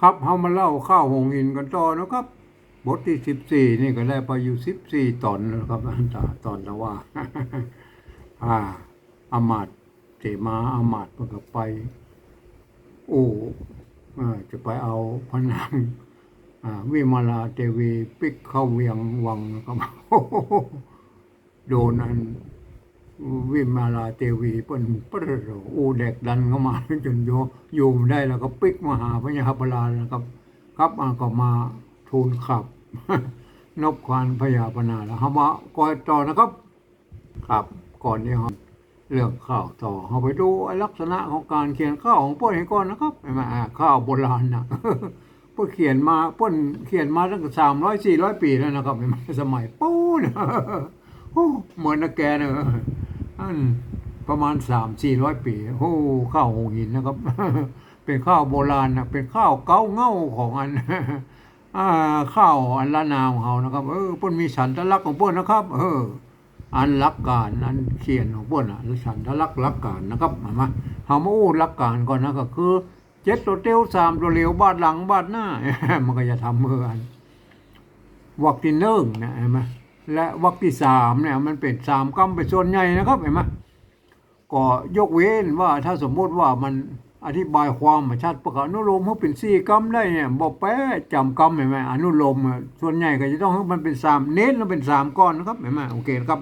ครับเฮามาเล่าข้าวหงหินกันต่อนะครับ บทที่สิบสี่นี่ก็ได้ไปอยู่สิบสี่ตอนแล้วครับอันตาตอนละว่า อ่าอามาตเสมาอามาตมันก็ไป โอ้อ่อจะไปเอาพระนางอ่าวิมาลาเทวีปิกเข้าเวียงวังนะครับโดนอัน วิมาลาเทวีเปิ้นปิ้นอูเด็กดันเข้ามาจนโยโยมได้แล้วก็ปิกมาหาพระยาปลานะครับครับอาก็มาทูลขับ นบควานพญาปนาแล้วฮามาก่อยต่อนะครับครับก่อนที่เฮาเลือกข้าวต่อเฮาไปดูลักษณะของการเขียนข้าวของป้นให้ก่อนนะครับเห็นไหมอ่าข้าวโบราณนะป้นเขียนมาป้นเขียนมาตั้งแต่300 400ปีแล้วนะครับเห็นไหมสมัยปูนเหมือนนะแกเนอะ ประมาณสามสี่ร้อยปีโอ้ข้าวหงหินนะครับ เป็นข้าวโบราณนะเป็นข้าวเก้าเง่าของอันอข้าวอันละนาวของเขานะครับ เออเพิ่นมีสันทลักษณ์ของเพิ่นนะครับ เออ อันลักการอันเขียนของเพิ่นอะสันทลักษณ์ลักการนะครับมามาเฮามาอู้ลักการก่อนนะก็คือเจ็ดตัวเตี้ยวสามตัวเหลียวบาดหลังบาดหน้า มันก็จะทำเมื่ออันวักที่หนึ่งนะเห็นไหม และวักที่สามเนี่ยมันเป็นสามกรรมเป็นส่วนใหญ่นะครับเห็นไหมก็ยกเว้นว่าถ้าสมมติว่ามันอธิบายความมาชัดประกาศอนุโลมเขาเป็นสี่กรรมได้เนี่ยบอกแป๊จำกรรมเห็นไหมอนุโลมส่วนใหญ่ก็จะต้องมันเป็นสามเน้นแล้วเป็นสามก้อนนะครับเห็นไหมโอเคนะครับ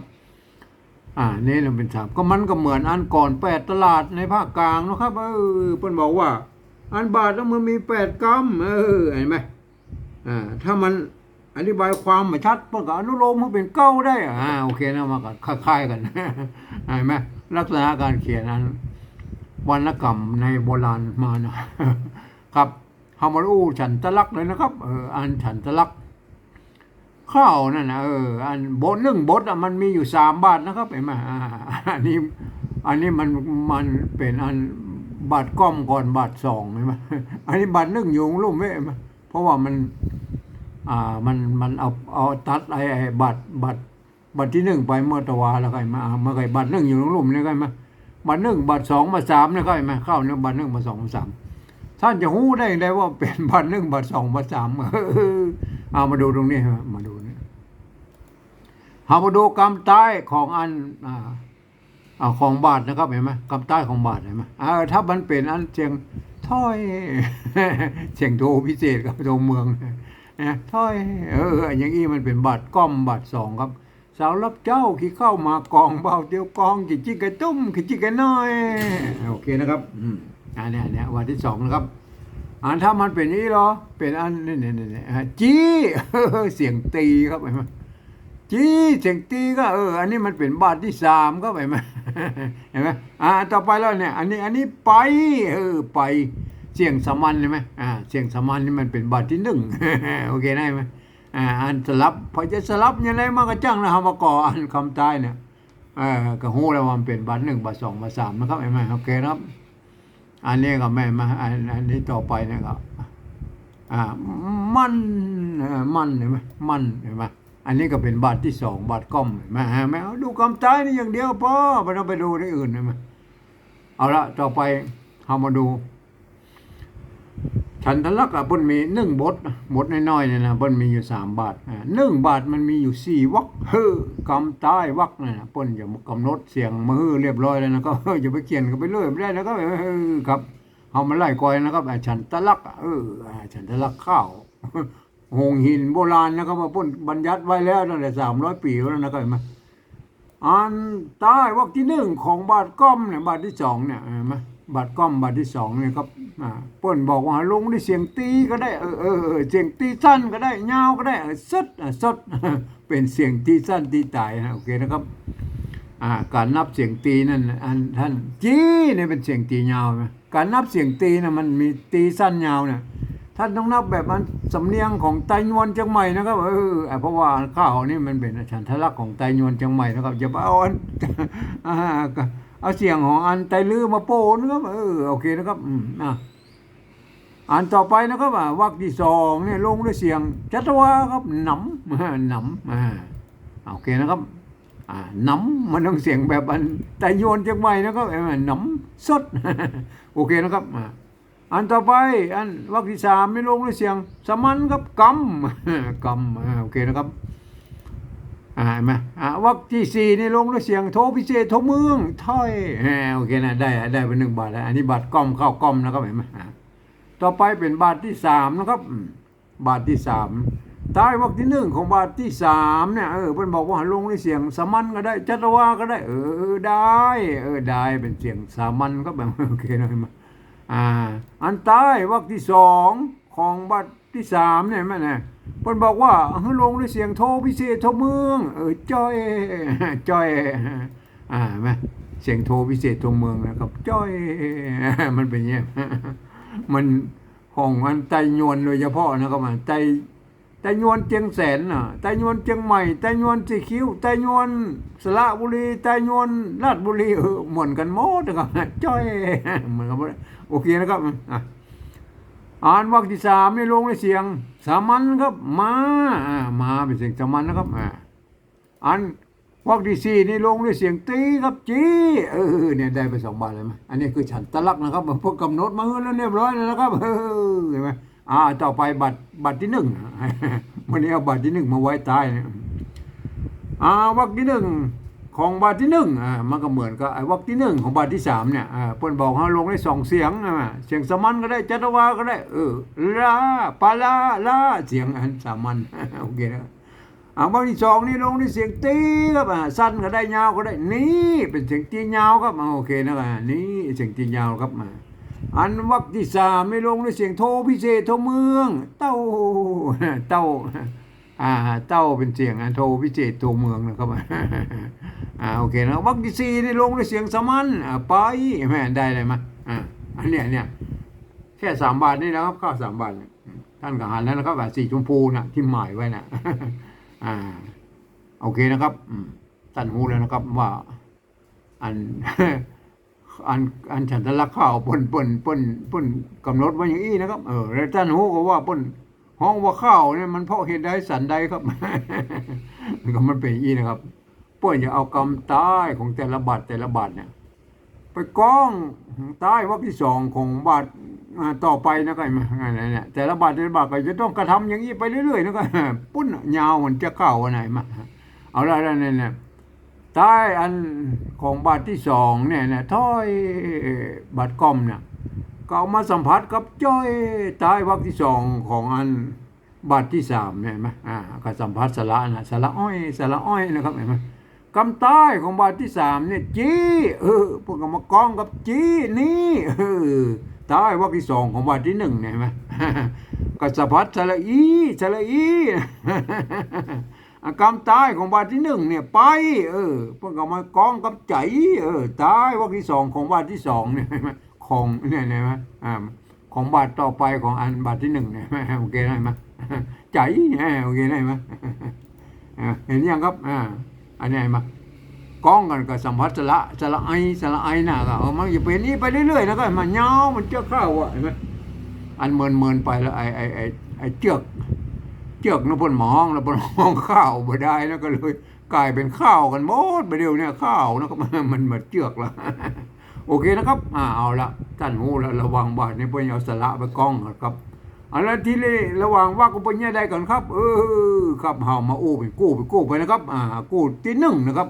อ่าเน้นแล้วเป็นสามก็มันก็เหมือนอันก่อนแปดตลาดในภาคกลางนะครับเออเพิ่นบอกว่า อันบาทแล้วมันมีแปดกรรมเออเห็นไหมอ่าถ้ามัน อธิบายความมาชัดเพื่อก็อนุโลมให้เป็นเก้าได้อ่าโอเคนะมากันคล้ายๆกันเห็นไหมลักษณะการเขียนนั้นวรรณกรรมในโบราณมานะครับฮามารูฉันตะลักษ์เลยนะครับเอออันฉันตะลักษ์ข้าวนั่นนะเอออันบทหนึ่งบทอะมันมีอยู่สามบาทนะครับเห็นไหมอ่าอันนี้อันนี้มันมันเป็นอันบาทก้อมก่อนบาทสองเห็นไหมอันนี้บาทหนึ่งอยู่ลุ่มไว้เห็นไหมเพราะว่ามัน อ่ามันมันเอาเอาตัดไอ้ไอ้บัตรบัตรบัตรที่หนึ่งไปเมื่อตะวาแล้วก็มาอ่ามาไก่บัตรหนึ่งอยู่ในหลุมนี่ก็มาบัตรหนึ่งบัตรสองบัตรสามนี่ก็มาเข้าเนี่ยบัตรหนึ่งบัตรสองบัตรสามท่านจะหู้ได้ยังไงว่าเป็นบัตรหนึ่งบัตรสองบัตรสามเอามาดูตรงนี้มาดูนี่เอามาดูกำใต้ของอันอ่าอ่าของบาทนะครับเห็นไหมกำใต้ของบาทเห็นไหมอ่าถ้ามันเป็นอันเชียงถ้อยเชียงโทพิเศษกับโทเมือง นะถ้อยเอออย่างนี้มันเป็นบาทก้อมบาทสองครับ สาวรับเจ้าขี้เข้ามากองเบาเตียวกองขี้จิกกระตุ้มขี้จิกกระน้อยโอเคนะครับอือันเนี้ยอันเนี้ยวันที่สองนะครับอันถ้ามันเป็นนี้เหรอ เป็นอันนี่นี่นี่นี่อ่าจี้เสียงตีครับเห็นไหมจี้เสียงตีก็เออ อันนี้มันเป็นบาทที่สามครับเห็นไหมเห็นไหมอ่าต่อไปแล้วเนี่ย อันนี้อันนี้ไปเออไป เสียงสามัญใช่ไหมอ่าเสียงสามัญนี่มันเป็นบาทที่หนึ่งโอเคได้ไหมอ่าอันสลับพอจะสลับยังไงมันก็จ้างนะฮะมาก่ออันคำใต้เนี่ยเออก็หูแล้วมันเป็นบาทหนึ่งบาทสองบาทสามนะครับเห็นไหมโอเคครับ อันนี้ก็ไม่มาอันอันนี้ต่อไปเนี่ยก็อ่ามันอ่อมันเห็นไหมมันเห็นไหมอันนี้ก็เป็นบาทที่สองบาทก้อมเห็นไหมฮะไม่เอาดูคำใต้นี่อย่างเดียวพอไม่ต้องไปดูที่อื่นเห็นไหมเอาละต่อไปเรามาดู ฉันทลักอะเปิ้นมีหนึ่งบทนะบทน้อยๆเนี่ยนะเปิ้นมีอยู่สามบาทอ่าหนึ่งบาทมันมีอยู่สี่วรรคเฮ้อกำใต้วรรคเนี่ยนะเปิ้นอย่ากำหนดเสียงมือเรียบร้อยแล้วนะก็อย่าไปเขียนกันไปเรื่อยไม่ได้นะครับเออครับเอามาไล่กอยนะครับอ่าฉันทลักษณ์อะเอออ่าฉันทลักข้าวหงหินโบราณนะครับว่าเปิ้นบัญญัติไว้แล้วตั้งแต่สามร้อยปีแล้วนะครับเห็นไหมอันใต้วรรคที่หนึ่งของบาทก้อมเนี่ยบาทที่สองเนี่ยเห็นไหม บาทก้อมบาทที่สองเนี่ยครับป้นบอกว่าลงด้วยเสียงตีก็ได้เออเออเออเสียงตีสั้นก็ได้ยาวก็ได้เออสดอะสดเป็นเสียงตีสั้นตีตายนะโอเคนะครับการนับเสียงตีนั่นอันท่านจี้เนี่ยเป็นเสียงตียาวไหมการนับเสียงตีนะมันมีตีสั้นยาวเนี่ยท่านต้องนับแบบมันสำเนียงของไตนวลเชียงใหม่นะครับเออเพราะว่าข้าวนี่มันเป็นฉันทลักษณ์ของไตนวลเชียงใหม่นะครับอย่าไปเอาอันอ่า เอาเสียงของอันไตลือมาโปนนะครับเออโอเคนะครับอืมอะอันต่อไปนะครับอะวรรคที่สองเนี่ยลงด้วยเสียงจัตวาครับหนำหนำอ่าโอเคนะครับอ่าหนำมันต้องเสียงแบบอันไตโยนเชียงใหม่นะครับเออหนำสดโอเคนะครับอ่าอันต่อไปอันวรรคที่สามไม่ลงด้วยเสียงสมันกับกำกำอ่าโอเคนะครับ อ่าเห็นไหมอ่าวรรคที่สี่นี่ลงด้วยเสียงโทพิเศษโทเมืองถ้อยโอเคนะได้ได้ไปหนึ่งบาทแล้วอันนี้บาทก้อมเข้าก้อมนะครับเห็นไหมอ่าต่อไปเป็นบาทที่สามนะครับ บาทที่สามท้ายวรรคที่หนึ่งของบาทที่สามเนี่ยเออเพิ่นบอกว่าลงด้วยเสียงสมันก็ได้จัตวาก็ได้ เออได้ เออได้เป็นเสียงสามัญก็แบบโอเคนะเห็นไหมอ่า อันใต้วรรคที่สองของบาทที่สามเนี่ยเห็นไหมเนี่ย เพิ่นบอกว่าให้ลงด้วยเสียงโทพิเศษโทเมืองเออจ้อยจ้อยอ่าไหมเสียงโทพิเศษโทเมืองนะครับจ้อยมันเป็นย่างเงี้ยมันของอันไตยวนโดยเฉพาะนะครับมันไตไตยวนเจียงแสนน่ะไตยวนเจียงใหม่ไตยวนสีคิ้วไตยวนสระบุรีไตยวนราชบุรีเออเหมือนกันหมดนะครับจ้อยเหมือนกันหมดโอเคนะครับอะ อ่านวรรคที่สามนี่ลงในเสียงสามัญครับ มาอ่ามาเป็นเสียงสามัญนะครับอ่าอันวรรคที่สี่นี่ลงด้วยเสียงตีครับจีเออเนี่ยได้ไปสองบาทเลยไหมอันนี้คือฉันตะลักนะครับพวกกำหนดมาแล้วเรียบร้อยแล้วนะครับเออเห็นไหมอ่าต่อไปบัตรบัตรที่หนึ่งวันนี้เอาบัตรที่หนึ่งมาไว้ใต้นี่ยอ่าวรรคที่หนึ่ง ของบาทที่หนึ่งอ่ามันก็เหมือนกับไอ้วรรคที่หนึ่งของบาทที่สามเนี่ยอ่าเพิ่นบอกให้ลงได้สองเสียงอ่าเสียงสามัญก็ได้จัตวาก็ได้ เออลาปาลาลาเสียงอันสามัญโอเคนะอ่าวรรคที่สองนี่ลงด้เสียงตีครับอ่าสั้นก็ได้ยาวก็ได้นี่เป็นเสียงตียาวครับอ่าโอเคนะครับนี่เสียงตียาวครับมาอันวรรคที่สามไม่ลงด้วยเสียงโทพิเศษโทเมือง เต้าเต้า อ่าเต้าเป็นเสียงอันโทพิเศษโทเมืองนะครับอ่าโอเคนะวรรคที่สี่นี่ลงด้วยเสียงสมัญอ่าไปแม่ได้เลยมั้ยอ่าอันเนี้ยเนี่ยแค่สามบาทนี่นะครับข้าวสามบาทท่านก็หันแล้วนะครับแบบสีชมพูนะที่หมายไว้นะอ่าโอเคนะครับอืมท่านรู้แล้วนะครับว่าอันอันอันฉันทะลักข้าวปนปนปนปนกำหนดไว้อย่างนี้นะครับ เออแล้วท่านรู้ก็ว่าปน ห้องว่าข้าวเนี่ยมันเพราะเหตุใดสันใดครับ ก็มันเป็นยี้นะครับเพื่อจะเอากรรมใต้ของแต่ละบาทแต่ละบาทเนี่ย ไปก้องใต้วรรคที่สองของบาทต่อไปนะครับอะไรเนี่ยแต่ละบาทแต่ละบาทก็จะต้องกระทำอย่างนี้ไปเรื่อยๆนะครับปุ้นยาวมันจะเข้าอันไหนมาเอาละแล้วเนี่ยเนี่ยใต้อันของบาทที่สองเนี่ยเนี่ยถ้อยบาทกอมเนี่ย ก็เอามาสัมผัสกับจ้อยใต้วรรคที่สองของอันบาทที่สามเนี่ยเห็นไหมอ่าก็สัมผัสสระนะสระอ้อยสระอ้อยนะครับเห็นไหมกำใต้ของบาทที่สามเนี่ยจี้เออพวกก็มากองกับจี้นี่เออใต้วรรคที่สองของบาทที่หนึ่งเนี่ยเห็นไหมก็สะพัดสระอีสระอีอะกำใต้ของบาทที่หนึ่งเนี่ยไป เออพวกก็มากองกับใจ เออใต้วรรคที่สองของบาทที่สองเนี่ยเห็นไหม ของเนี่ยเห็นไหมอ่าของบาทต่อไปของอันบาทที่หนึ่งเนี่ยโอเคได้ไหมใจเนี่ยโอเคได้ไหมเห็นยังครับอ่าอันนี้มากองกันกับสัมผัสสละสละไอสละไอน่ะก็เอามันจะเป็นนี้ไปเรื่อยๆแล้วก็มันยามันเจือกข้าอะเห็นไหมอันเมินเมินๆไปแล้วไอไอไอไอเจือกเจือกนะเพ่นหมองแล้วเพ่นมองข้าวบ่ได้แล้วก็เลยกลายเป็นข้าวกันหมดไปเดียวเนี่ยข้าวนะครับมันมาเจือกละ โอเคนะครับอ่าเอาละท่านหูล้วระวังบาดนี้เพิ่นเอาสละไปกองครับอันนั้นที่เลยระหว่างว่ากูเป็นยังไงกันครับ เออครับเฮามาอู้เป็นกู้ไปกู้ไปนะครับอ่ากู้ที่หนึ่งนะครับ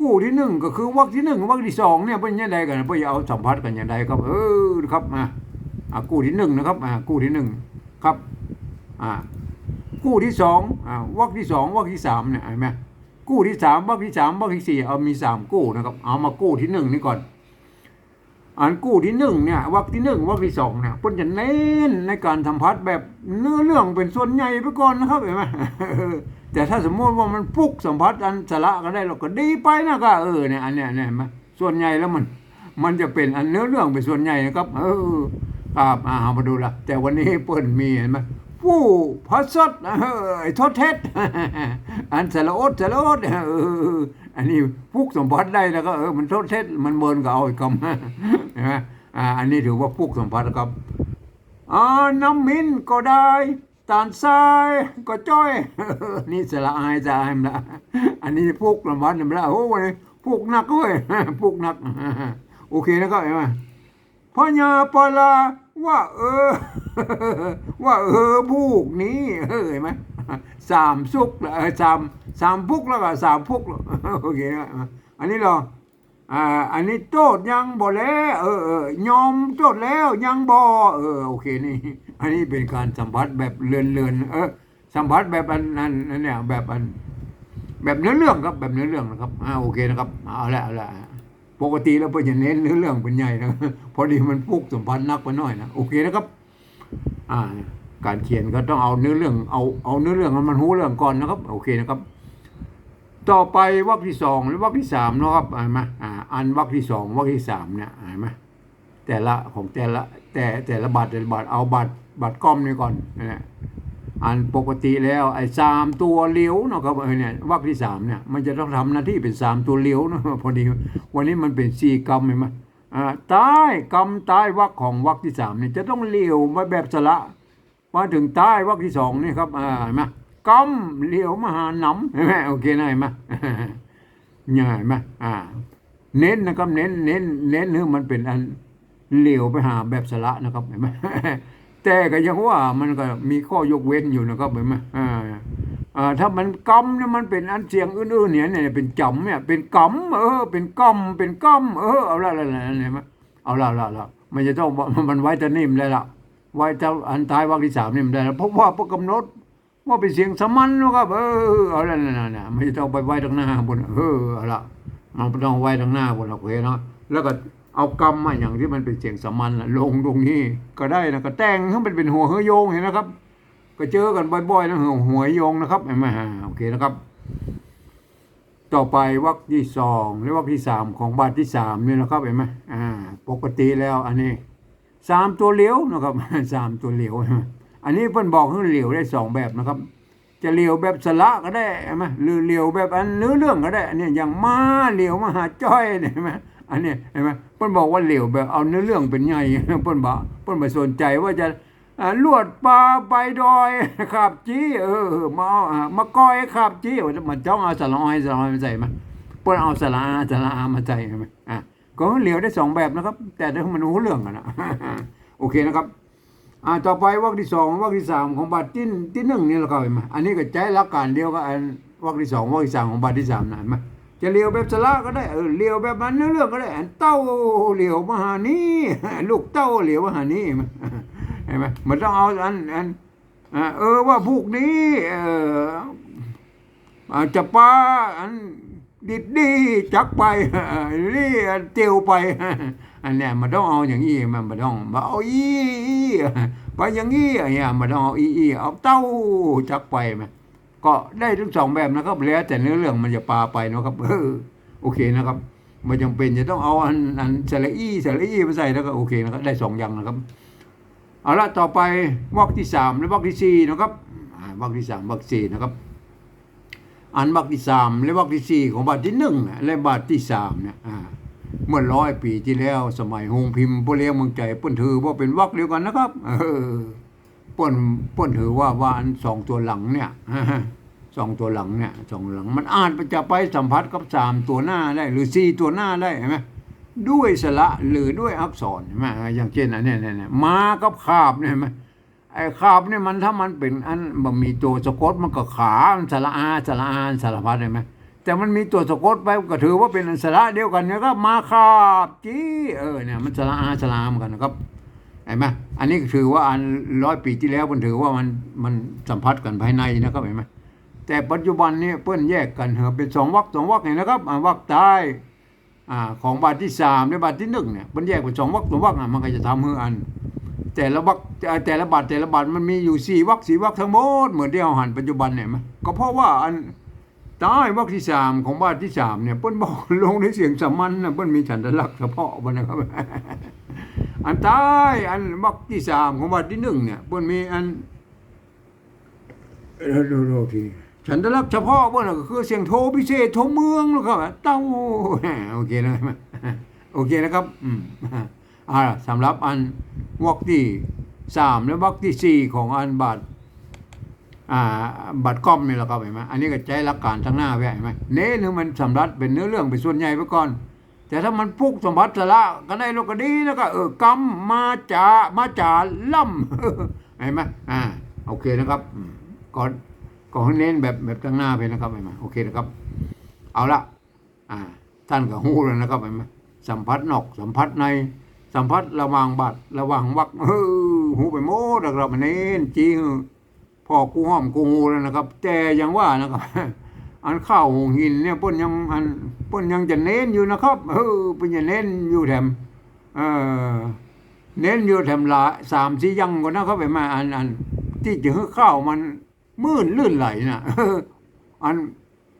กู้ที่หนึ่งก็คือวรรคที่หนึ่งวรรคที่สองเนี่ยเป็นยังไงกันเพื่อเอาสัมผัสกันยังไงครับ เออครับอ่าอ่ากู้ที่หนึ่งนะครับอ่ากู้ที่หนึ่งครับอ่ากู้ที่สองอ่าวรรคที่สองวรรคที่สามเนี่ยเห็นไหมกู้ที่สามวรรคที่สามวรรคที่สี่เอามีสามกู้นะครับ เอามากู้ที่หนึ่งนี่ก่อน อันกู้ที่หนึ่งเนี่ยวักที่หนึ่งวักที่สองเนี่ยเพิ่นจะเน้นในการทำพัดแบบเนื้อเรื่องเป็นส่วนใหญ่ไปก่อนนะครับเห็นไหมแต่ถ้าสมมติว่ามันปุกสัมผัสอันสาระก็ได้เราก็ดีไปนะก็เออเนี่ยอันเนี้ยเนี่ยเห็นไหมส่วนใหญ่แล้วมัน มันจะเป็นอันเนื้อเรื่องเป็นส่วนใหญ่นะครับ เออครับอ่าเอามาดูละแต่วันนี้เปิ้นมีเห็นไหม ผู้พัสดเออไอ้ทดเท็จอันสารอดสารอดอออันนี้ฟุกสมผัสได้แล้วก็เออมันทดเท็จมันเมินก็เอาอีกคำเห็นไหมอ่าอันนี้ถือว่าฟุกสมผัสครับอ่าน้ำมินก็ได้ตาลทรายก็จ้อยนี่สละอายจะอายมนละอันนี้พวกลำบัดนำละโอ้ยพวกหนักเว้ยพวกหนัก โอเคนะครับเห็นไหมพญาปลา ว่าเออ ว่าเออพูกนี้เห็นไหมสามสุกแล้วเออสามสามพุกแล้วก็สามพุกโอเคนะอันนี้เหรออ่าอันนี้โจทย์ยังบ่แล้วเออเออยอมโจทย์แล้วยังบ่เออโอเคนี่ อันนี้เป็นการสัมผัสแบบเลือนเลือนๆเออสัมผัสแบบอันนั้นอันเนี่ยแบบอัน แบบเนื้อเรื่องครับแบบเนื้อเรื่องนะครับอ่าโอเคนะครับเอาละเอาละ ปกติแล้วเพื่อจะเน้นเนื้อเรื่องเป็นใหญ่นะพอดีมันพุกสัมพันธ์นักไปหน่อยนะโอเคนะครับ อ่า การเขียนก็ต้องเอาเนื้อเรื่องเอาเอาเนื้อเรื่องมันหูเรื่องก่อนนะครับ โอเคนะครับ ต่อไปวรรคที่สองหรือวรรคที่สามนะครับเห็นไหมอ่าอันวรรคที่สองวรรคที่สามเนี่ยเห็นไหมแต่ละของแต่ละแต่แต่ละบาทแต่ละบาทเอาบัตรบัตรก้อมนี่ก่อนนะ อันปกติแล้วไอ้สามตัวเลี้ยวเนาะครับเออเนี่ยวรรคที่สามเนี่ยมันจะต้องทำหน้าที่เป็นสามตัวเลี้ยวเนาะพอดีวันนี้มันเป็นสี่กรรมเห็นไหมอ่าใต้กรรมใต้วรรคของวรรคที่สามเนี่ยจะต้องเลี้ยวมาแบบสละมาถึงใต้วรรคที่สองนี่ครับอ่าเห็นไหมกรรมเลี้ยวมหาหนำเห็นไหมโอเคนะเห็นไหมง่ายไหมอ่า เน้นนะครับเน้นเน้นเน้นคือมันเป็นอันเหลวไปหาแบบสละนะครับเห็นไหม แต่ก็ยังว่ามันก็มีข้อยกเว้นอยู่นะครับเห็นไหมอ่าอ่าถ้ามันกำเนี่ยมันเป็นอันเสียงอื่นๆเนี่ยเนี่ยเป็นจำเนี่ยเป็นกำเออ เป็นกำเป็นกำเออเอาละละละเห็นไหมเอาละละละมันจะต้องมันไว้แต่นิ่มได้ละไว้เจ้าอันท้ายวรรคที่สามนี่มนได้ละเพราะว่าพระกำหนดว่าเป็นเสียงสมัญนะครับเออเอาละนั่นน่ะไม่ต้องไปไว้ทางหน้าบนเออเอาละมันไม่ต้องไว้ทางหน้าบนโอเคเนาะแล้วก็ เอากรรมมาอย่างที่มันเป็นเสียงสมัน่ะลงตรงนี้ก็ได้นะก็แต่งให้มันเป็นหัวเฮยโยงเห็นนะครับ ก็เจอกันบ่อยๆนะหัวหัวโยงนะครับเห็นไหมฮะโอเคนะครับ ต่อไปวรรคที่สองหรือวรรคที่สามของบาทที่สามเนี่ยนะครับเห็นไหมอ่า ปกติแล้วอันนี้สามตัวเหลียวนะครับสามตัวเหลียวอันนี้เพิ่นบอกให้เหลียวได้สองแบบนะครับจะเหลียวแบบสละก็ได้ใช่ไหมหรือเหลียวแบบอันเนื้อเรื่องก็ได้อันเนี้ยอย่างมาเหลียวมาหาจ้อยเนี่ยไหม อันนี้เห็นไหมเพิ่นบอกว่าเหลียวแบบเอาเนื้อเรื่องเป็นใหญ่เพิ่นบอกเพิ่นไม่สนใจว่าจะลวดปลาใบดอยขับจี้เออมาเอาอ่ามาก้อยขับจี้มันจ้องเอาสละออยสละออยมาใส่ไหมเพิ่นเอาสละอาสละอามาใส่ใช่ไหมอะก็เหลียวได้สองแบบนะครับ แต่ถ้ามันรู้เรื่องกันนะโอเคนะครับอ่าต่อไปวรรคที่สองวรรคที่สามของบาทที่ที่หนึ่งนี่เราก็เห็นไหมอันนี้ก็ใช้หลักการเดียวกับอันวรรคที่สองวรรคที่สามของบาทที่สามนะเห็นไหม จะเลี้ยวแบบสละก็ได้เออเลี้ยวแบบนั้นเนื้อเรื่องก็ได้เต้าเลี้ยวมาหานี่ลูกเต้าเลี้ยวมาหานี่เห็นไหมมันต้องเอาอันอันเออว่าพวกนี้เอออาจจะปาอันดิดดีจักไปนี่อันเตียวไปอันเนี้ยมันต้องเอาอย่างนี้มันมันต้องมาเอาอีไปอย่างนี้เนี้ยมันต้องเอาอีอีเอาเต้าจักไปมัน ก็ได้ทั้งสองแบบนะครับแล้วแต่เนื้อเรื่องมันจะปาไปนะครับเออโอเคนะครับไมันจำเป็นจะต้องเอาอันอันสระอีสระอีมาใส่แล้วก็โอเคนะครับได้สองอย่างนะครับเอาละต่อไปวรรคที่สามและวรรคที่สี่นะครับวรรคที่สามวรรคสี่นะครับ อันวรรคที่สามและวรรคที่สี่ของบาทที่หนึ่งและบาทที่สามเนี่ยเมื่อร้อยปีที่แล้ว สมัยฮงพิมพ์ผู้เลี้ยงเมืองใจปิ้นถือว่าเป็นวรรคเดียวกันนะครับ เออปิ้นปิ้นถือว่าว่าอันสองตัวหลังเนี่ย สองตัวหลังเนี่ยสองหลัง มันอาจจะไปสัมผัสกับสามตัวหน้าได้ หรือสี่ตัวหน้าได้เห็นไหมด้วยสระหรือด้วยอักษรใช่ไหมอย่างเช่นอันนี้เนี่ยมากับขาบเนี่ยเห็นไหมไอ้ขาบเนี่ยมันถ้ามันเป็นอันมันมีตัวสะกดมันก็ขาสระอาสระอาสารพัดเห็นไหมแต่มันมีตัวสะกดไปก็ถือว่าเป็นอันสระเดียวกันเนี่ยก็มาขาบจี้เออเนี่ยมันสระอาสระอาเหมือนกันนะครับเห็นไหมอันนี้ถือว่าอันร้อยปีที่แล้วมันถือว่ามันมันสัมผัสกันภายในนะครับเห็นไหม แต่ปัจจุบันนี้เปิ้นแยกกันเหรอเป็นสองวรรคสองวรรคเห็นนะครับอ่าวรรคใต้อ่าของบาทที่สามและบาทที่หนึ่งเนี่ยมันแยกเป็นสองวรรคสองวรรคอะมันก็จะทำให้อัน แต่ละวรรคแต่ละบาทแต่ละบาทมันมีอยู่สี่วรรคสี่วรรคทั้งหมดเหมือนที่เราหันปัจจุบันเนี่ยมั้ยก็เพราะว่าอันใต้วรรคที่สามของบาทที่สามเนี่ยเปิ้นบอกลงในเสียงสมัญนะเปิ้นมีฉันทลักษณ์เฉพาะบ่นะครับอันใต้อันวรรคที่สามของบาทที่หนึ่งเนี่ยเปิ้นมีอันดูดูที ฉันได้รับเฉพาะว่าน่ะก็คือเสียงโทพิเศษโทเมืองนะครับเต้าโอเคนะโอเคนะครับอืมอ่าสำหรับอันวรรคที่สามและวรรคที่สี่ของอันบัตรอ่าบัตรก้อมนี่แหละครับเห็นไหมอันนี้ก็ใช้หลักการทั้งหน้าไว้เห็นไหมเนื้อหนคือมันสำรับเป็นเนื้อเรื่องเป็นส่วนใหญ่ไปก่อน แต่ถ้ามันพุกสมบัติสละก็ได้โลกก็ดีแล้วก็เออกรรมมาจามาจาล่ำเห็นไหมอ่าโอเคนะครับก่อน ก่อเน้นแบบแบบตั้งหน้าไปนะครับเห็นไหมโอเคนะครับ เอาละอ่า ท่านก็หู้แล้วนะครับเห็นไหมสัมผัสนอกสัมผัสในสัมผัสระวางบัดรระวางวักเออหูไปโมดนะครับมันเน้นจริงพอกูห้อมกูหูแล้วนะครับ แต่ยังว่านะครับ อันข้าวหงหินเนี่ยป้นยังอันป้นยังจะเน้นอยู่นะครับเออเป้นจะเน้นอยู่แถมเออเน้นอยู่แถมละสามสี่ยังก็นะครับไปมาอันอันที่จะให้ข้าวมัน มื่นลื่นไหลน่ะอัน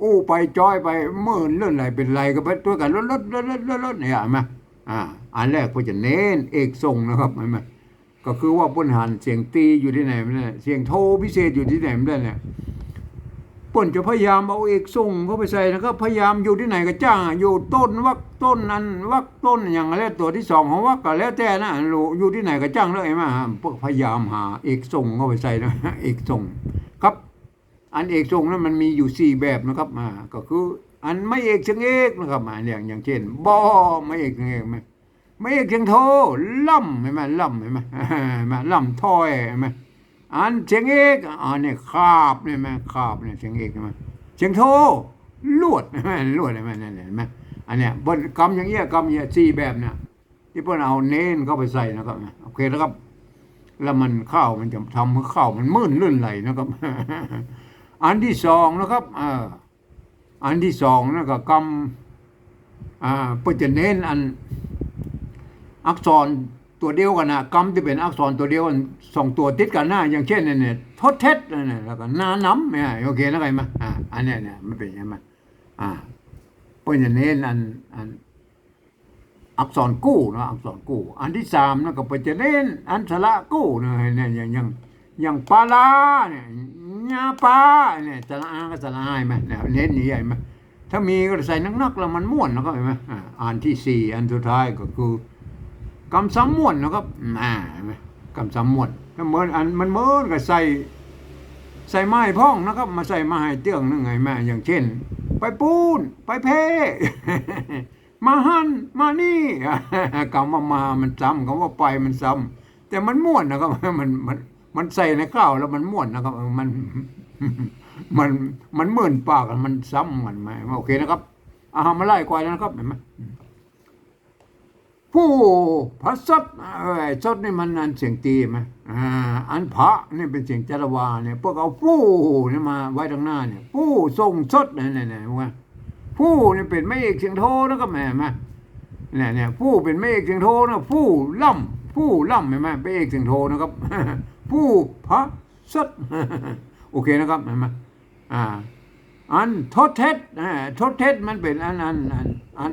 อู้ไปจอยไปมื่นลื่นไหลเป็นไรก็ไปตัวกันลดลดลดลดลดลดเนี่ยเห็นไหมอ่า อันแรกเพิ่นจะเน้นเอกทรงนะครับเห็นไหมก็คือว่าปิ้นหันเสียงตีอยู่ที่ไหนไม่ได้เสียงโทพิเศษอยู่ที่ไหนไม่ได้เนี่ยป่นจะพยายามเอาเอกส่งเข้าไปใส่นะครับพยายามอยู่ที่ไหนก็จ้างอยู่ต้นวักต้นนั้นวักต้นอย่างแล้วตัวที่สองของวักก็แล้วแต่นะอยู่ที่ไหนก็จ้างเลยมาพวกพยายามหาเอกส่งเข้าไปใส่นะเอกส่ง ครับ อันเอกส่งนั้นมันมีอยู่สี่แบบนะครับมาก็คือ อันไม่เอกเชิงเอกนะครับมาอย่างอย่างเช่นบอไม่เอกเชิงเอกไหมไม่เอกเชิงโทล่ำเห็นไหมล่ำเห็นไหมเห็นไหมล่ำถ้อยเห็นไหมอันเสียงเอกอันนี้คาบเนี่ยไหมคาบเนี่ยเสียงเอกใช่ไหมเสียงโทลวดใช่ไหมลวดใช่ไหมนั่นเห็นไหมอันเนี้ยบนกำอย่างเงี้ยกำอย่างเงี้ยสี่แบบเนี่ยที่พิ่นเอาเน้นเข้าไปใส่นะครับโอเคแล้วครับ แล้วมันข้าวมันจะทำให้ข้าวมันมื่นลื่นไหลนะครับ อันที่สองนะครับอ่ออันที่สองนะก็กำอ่าเพื่อจะเน้นอันอักษรตัวเดียวกันนะกรรมที่เป็นอักษรตัวเดียวกันสองตัวติดกันหนะอย่างเช่นเนี่ยเนี่ยทดเท็จเนี่ยแล้วก็นาน้ำเนี่ยโอเคนะไงมาอ่าอันเนี้ยเนี่ยมันเป็นยังไงมาอ่าเพื่นจะเน้นอันอัน อักษรกู้นะอักษรกู้ อันที่สามนะก็เพื่อจะเน้นอันสระกู้นะเนี่ยอย่างอย่างอย่างปลาลาเนี่ยญาปลาเนี่ยสระอาก็สระอายไหมเนี่ยเน้นนี่ใหญ่ไหมถ้ามีก็ใส่นักๆแล้วมันม่วนนะครับเห็นไหมอ่านที่สี่อันสุดท้ายก็คือกำซ้ำม่วนนะครับอ่าเห็นไหมกำซ้ำม่วนแล้วเหมือนอันมันเหมือนกับใส่ใส่ไม้พ่องนะครับ มาใส่ไม้เตื้องนึงไงแม่อย่างเช่น ไปปูนไปเพ มาหันมานี่คำว่ามามันซ้ำคำว่าไปมันซ้ำแต่มันม่วนนะครับมันมันมันใส่ในข้าวแล้วมันม่วนนะครับ มันมันมันเหมือนปากมันซ้ำกันไหมโอเคนะครับอาหารมาไล่กวานะครับเห็นไหมผู้พระสดเอ้ยสดนี่มันอันเสียงตีไหมอ่าอันพระนี่เป็นเสียงจารวาเนี่ยพวกเอาผู้นี่มาไว้ตรงหน้าเนี่ยผู้ทรงสดเนี่ยเนี่ยเนี่ยว่า ผู้เนี่ยเป็นไม่เอกเสียงโทนะครับแม่มาเนี่ยเนี่ยผู้เป็นไม่เอกเสียงโทนะผู้ล่ำผู้ล่ำเห็นไหมเป็นเอกเสียงโทนะครับ ผู้พระสดโอเคนะครับเห็นไหมอ่าอันทดเท็จทดเท็จมันเป็นอันอันอันอัน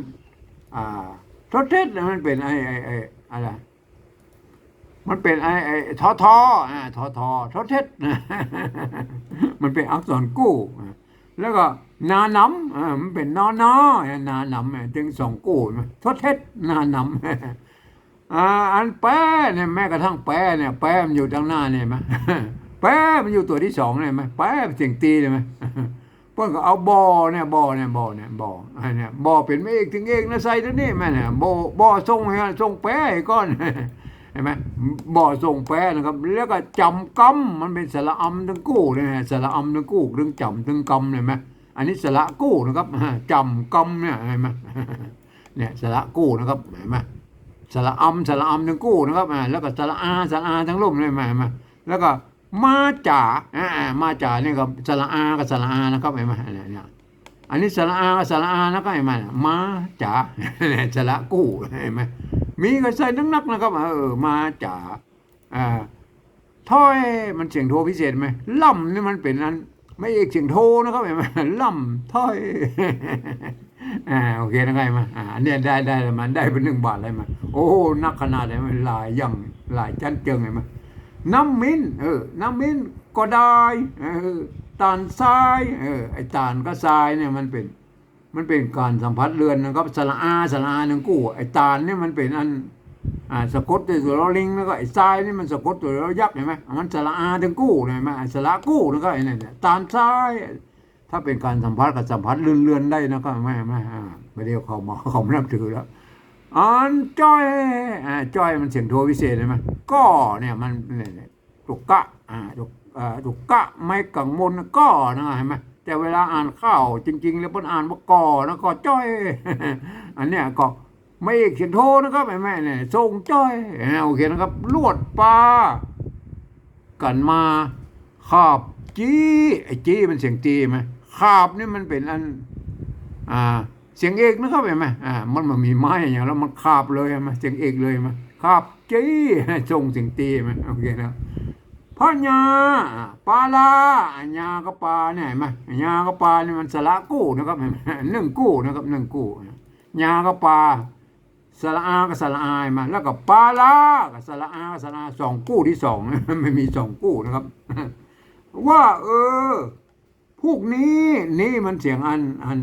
อ่าทดเท็จเนี่ยมันเป็นไอไอไออะไรมันเป็นไอไอ้ทอทออ่าทอทอทดเท็จมันเป็นอักษรกู้อ่แล้วก็ นาน้ำอ่ามันเป็นนอนอนาน้ำจึงสองกู้ทดเท็จนาน้ำอ่าอันแปรเนี่ยแม้กระทั่งแปรเนี่ยแปรมันอยู่ทางหน้าเนี่ยไหมแปรมันอยู่ตัวที่สองเนี่ยไหมแปรเสียงตีเลยไหมเพิ่นก็เอาบอเนี่ยบอเนี่ยบอเนี่ยบออันเนี่ยบอเป็นไม่เอกถึงเอกนะใส่ตัวนี้แม่เนี่ยบอบอส่งให้ส่งแปรให้ก่อนเห็นไหมบอส่งแปรนะครับ แล้วก็จำกำมันเป็นสระอำทั้งกู้เนี่ยสระอำทั้งกู้ถึงจำถึงกำเห็นไหม อันนี้สระกู้นะครับจำกำเนี่ยเห็นไหมเนี่ยสระกู้นะครับเห็นไหมสระอำสระอำทั้งกู้นะครับอ่าแล้วก็สระอาสระอาทั้งลุ่มเลยเห็นไหมเห็นไหมแล้วก็มาจ่าอ่ามาจ่าเนี่ยก็สระอากับสระอานะครับเห็นไหมเนี่ยอันนี้สระอากับสระอานะครับเห็นไหมมาจ่าเนี่ยสระกู้เห็นไหมมีก็ใส่นักนักนะครับเออมาจ่าอ่าถ้อยมันเสียงโทพิเศษไหมล่ำนี่มันเป็นนั้น ไม่เอกเสียงโทนะครับเห็นไหมล่ำถ้อยอ่าโอเคนะไงมาอ่าเนี่ยได้ได้ล้วมันได้เป็นหนึ่งบาทเลยมาโอ้นักขนาดไหนมันหลายอยังหลายจันเจิงไงมาน้ำมิ้นเออน้ำมิ้นก็ได้เออตาลทรายเออไอ้ตาลก็ทรายเนี่ยมันเป็น มันเป็นการสัมผัสเรือนนะครับสระอาสระอาหนึ่งกู้ไอ้ตาลเนี่ยมันเป็นอัน อ่าสะกดด้วยตัวเราลิงแล้วก็ไอ้ทรายนี่มันสะกดตัวเรายักษ์เห็นไหมมันสระอาทั้งกู้เห็นไหมสระกู้แล้วก็ไอ้นี่เนี่ยตาลทรายถ้าเป็นการสัมผัสกับสัมผัสเลื่อนๆได้นะก็ไม่ไม่อ่าไม่เรียกเขาหมอเขาไม่นับถือแล้วอันจ้อยอ่าจ้อยมันเสียงโทวิเศษใช่ไหมก็เนี่ยมันเนี่ยตุกกะอ่าตุกอ่าตุกกะไม่กังวลก็นะเห็นไหมแต่เวลาอ่านข้าวจริง ๆ แล้วเพิ่นอ่านว่าก่อนะก็จ้อย อันเนี้ยก็ ไม่เอกเสียงโทนะครับแม่แม่เนี่ยทรงจ้อยโอเคนะครับ ลวดปลากันมาคาบจี้ไอ้จี้มันเสียงตีไหมคาบนี่มันเป็นอัน อ่า เสียงเอกนะครับเห็นไหมอ่า มันมันมีไม้อย่างแล้วมันคาบเลยไหมเสียงเอกเลยไหมคาบจี้ทรงเสียงตีไหมโอเคนะพระญาปลาลาญาก็ปลาเนี่ยเห็นไหมญาก็ปลานี่มันสละกู้นะครับเห็นไหมหนึ่งกู้นะครับหนึ่งกู้ญาก็ปลา สระอากับสระอายมา แล้วก็ปาลากับสระอากับสระอาสองกู้ที่สองไม่มีสองกู้นะครับ ว่า เออ พวกนี้นี่มันเสียงอันอัน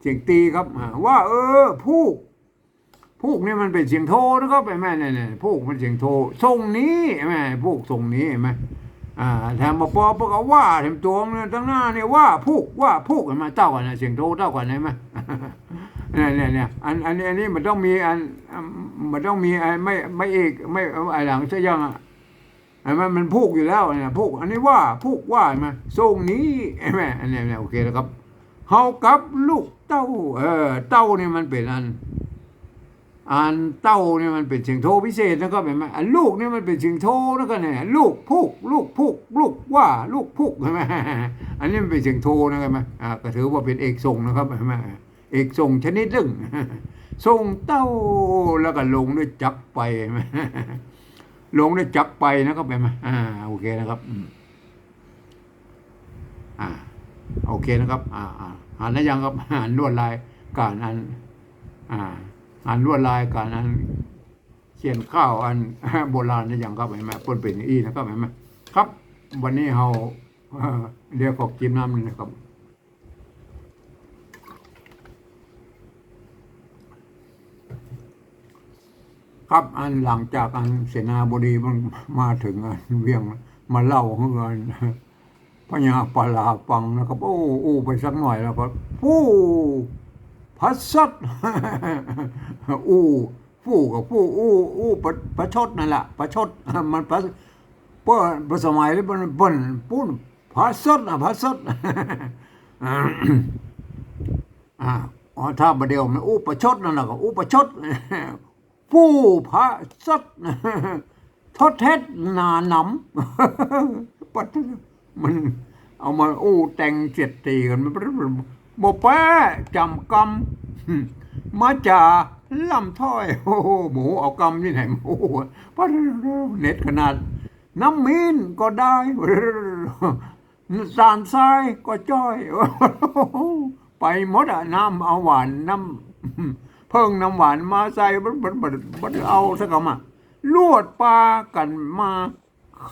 เสียงตีครับว่า เออพวกพวกนี่มันเป็นเสียงโทนะครับไอ้แม่เนี่ยเนี่ยพวกมันเสียงโททรงนี้แม่พวกทรงนี้ไหมอ่าแถมมาปอปก็ว่าแถมตัวเนี่ยตั้งหน้าเนี่ยว่าพวกว่าพวกกันมาเจ้ากันนะเสียงโทเจ้ากันไหม เนี่ยเนี่ยเนี่ยอันอันนี้อันนี้มันต้องมีอันมันต้องมีอันไม่ไม่เอกไม่ไอหลังเสียยังอะไอ้มันมันพูกอยู่แล้วเนี่ยพูกอันนี้ว่าพูกว่ามาทรงนี้ไอ้แม่อันนี้เนี่ยโอเคแล้วครับเฮากับลูกเต้า เออ เต้านี่มันเป็นอันอันเต้านี่มันเป็นเสียงโทพิเศษนะครับเห็นไหมอันลูกนี่มันเป็นเสียงโทแล้วก็เนี่ยลูกพูกลูกพูกลูกว่าลูกพูกใช่ไหมอันนี้มันเป็นเสียงโทนะครับไหมอ่าก็ถือว่าเป็นเอกทรงนะครับเห็นไหม อกทรงชนิดหนึ่งทรงเต้าแล้วก็ลงด้วยจักไปลงด้วยจักไปนะครับไหมอ่าโอเคนะครับอ่าโอเคนะครับ อ่าอ่าอ่านได้ยังครับอ่านลวดลายการอันอ่าอ่านลวดลายการอันเขียนข้าวอันโบราณนี่ยังครับเห็นไหมปนเป็นอีนะครับเห็นไหมครับ วันนี้เราเรียกขอกินน้ำนะครับ ครับอันหลังจากอันเสนาบดีมันมาถึงอันเวียงมาเล่าเฮือนพญาปลาฟังนะครับ โอ้โอ้ไปสักหน่อยแล้วก็ผู้พัสสัดอู้ผู้กับผู้อู้อู้ประชดนั่นแหละประชดมันประเปิ้นประสมัยนี้มันเป็นปุ้นพัสสัดนะพัสสัดอ่าอ๋อถ้าประเดี๋ยวมันอู้ประชดนั่นแหละก็อู้ประชด ผู้พระสัตทดเท็จหนาหนำปัดมันเอามาอู้แต่งเจ็ดตีกันมันบ่แป้จำกรรมมาจาลำถ้อย โอ้โหหมูเอากรรมที่ไหนหมูปัดเน็ตขนาด น้ำมีนก็ได้สารทรายก็จ้อย ไปหมดอะน้ำเอาหวานน้ำ เพิ่งน้ำหวานมาใส่บัดบัดบัดบัดเอาสักคำลวดปลากันมา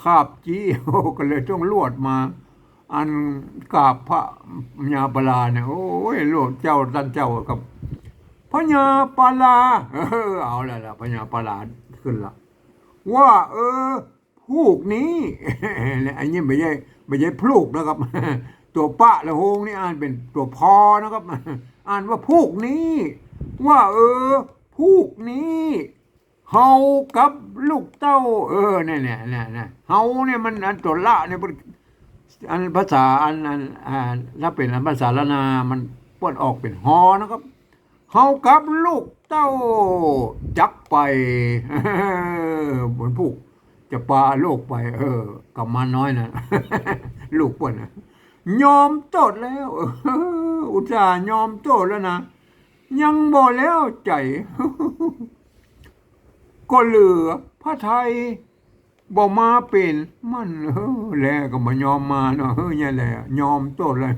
ขาบจี้โอ้ก็เลยต้องลวดมา อันกาบพระญาปลาเนี่ยโอ้ยลวดเจ้าท่านเจ้ากับพระญาปลาเออเอาล้วล่ะพระญาปลาขึ้นละว่า เออพูกนี้อันนี้ไม่ใช่ไม่ใช่พลูกนะครับ ตัวปะละโหงนี่อ่านเป็นตัวพอนะครับ อ่านว่าพูกนี้ ว่าเออพูกนี้เฮากับลูกเต้า เออเนี่ยเนี่ยเนี่ยเนี่ยเฮาเนี่ยมันอันตัวละเนี่ยอันภาษาอันอันอ่าถ้าเป็นอันภาษาละนา มันป้วนออกเป็นฮอนะครับเฮากับลูกเต้าจักไปบนผูกจะปาโลกไป เออกับมาน้อยนะลูกป่นนะยอมโจทย์แล้ว อุตส่าห์ยอมโจทย์แล้วนะ ยังบ่แล้วใจ ก็เหลือพระไทยบ่มาเป็นมันเออแลก็มายอมมาเนาะเฮ้ยเนี่ยแหละยอมโจทย์เลย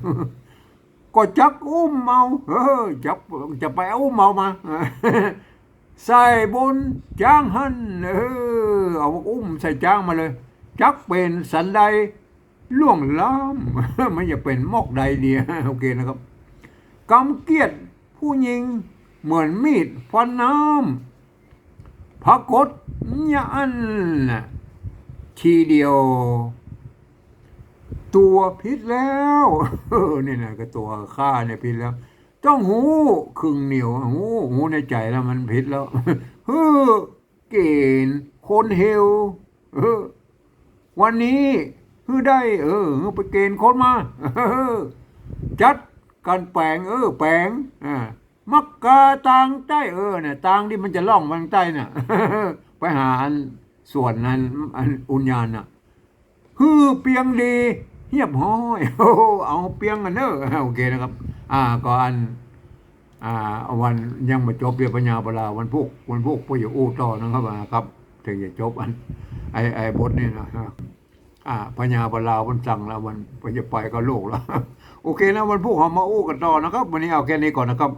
ก็จักอุ้มเมาเออจับจะไปอุ้มเมามาใส่บนจ้างหันเออเอาอุ้มใส่จ้างมาเลย จักเป็นสันใดล่วงล้ำมันจะเป็นมอกใดเดียโอเคนะครับกำเกียรติ ผู้หญิง เหมือนมีดฟันน้ำพระกฏยันทีเดียว ตัวพิษแล้วเนี่นะก็ตัวข้าเนี่ยพิษแล้ว ต้องหูครึ่งเหนียวหูหูในใจแล้วมันพิษแล้วเฮ้อเกณฑ์คนเฮลเออวันนี้คือได้ เออไปเกณฑ์คนมาเออจัด การแปลงเออแปลงอ่ามักกาตังใต้เออเนี่ยตังที่มันจะล่องมาทางใต้น่ะไปหาอันส่วนนั้นอันอุญญาณน่ะฮือเปียงดีเฮียบห้อยโอ้เอาเปียงกันเนอะโอเคนะครับ อ่าก็อันอ่าวันยังมาจบเรียปัญญาบลาวันพุกวันพุกพ่ออยู่อู้ต่อนะครับอ่าครับถึงจะจบอันไอไอบทนี่นะฮะอ่าปัญญาบลาวันสั่งแล้ววันไปจะไปก็โลกแล้ว โอเคนะวันพุกเรามาอู้กันต่อนะครับ วันนี้เอาแค่นี้ก่อนนะครับ